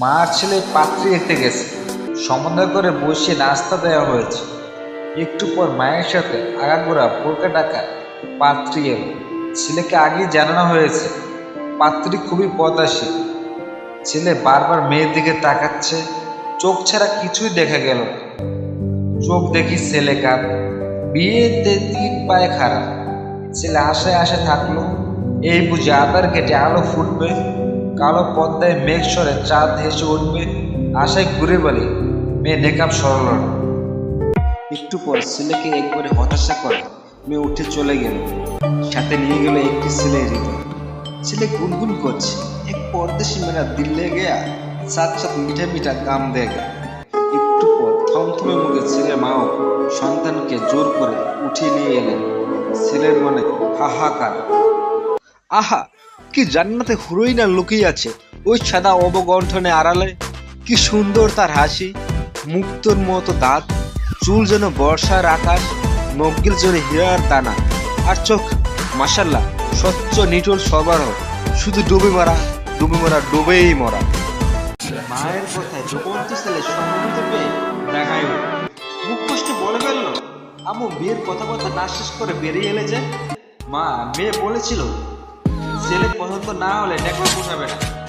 মা ছেলে পাত্রী দেখতে গেছে। সমন্বয় করে বসে নাস্তা দেওয়া হয়েছে। একটু পর মায়ের সাথে আগাগোড়া বোরকা ডাকা পাত্রী এলো। ছেলেকে আগেই জানানো হয়েছে, পাত্রী খুবই পদাসী। ছেলে বারবার মেয়ের দিকে তাকাচ্ছে, চোখ ছাড়া কিছুই দেখা গেল। চোখ দেখি ছেলে কার বিয়েতে তিন পায়ে খারাপ ছেলে আশায় আশে থাকল, এই বুঝে আদার কেটে আলো ফুটবে। কালো পদ্মায় মেঘ সরে চাঁদ হেসে উঠবে আশায় ঘুরে বলে, মেয়ে, নেকাব সরল একটু পর ছেলেকে একবারে হতাশা করে, মেয়ে, উঠে চলে গেল। সাথে নিয়ে গেল একটি ছেলে হৃদয় ছেলে গুনগুন করছে। এক পরদেশি মেয়েরা দিল্লে গেয়া সাত সাত মিঠা মিঠা গাম দেয়। একটু পর থমথমে মুখে ছেলে মাও সন্তানকে জোর করে উঠিয়ে নিয়ে এলেন। ছেলের মনে হাহাকার। আহা কি জান্নাতে হুরোই না লুকিয়ে আছে? ওই সাদা অবগণ্ঠনে আড়ালে, কি সুন্দর তার হাসি, মুক্তোর মতো দাঁত, চুল যেন বর্ষার আকাশ নগ্গিল যেন হীরার দানা। আর চোখ মাসাল্লাহ স্বচ্ছ নিটোল সরবরাহ শুধু ডুবে মারা ডুবে মারা, ডুবেই মরা। মায়ের কথায় ছেলে পেয়ে মুখ কষ্ট বলে ফেলল? আমু বিয়ের কথা কথা না শেষ করে বেরিয়ে এলে যে? মা, মেয়ে বলেছিল ছেলে পছন্দ না হলে নেকড়া পোষাবে না।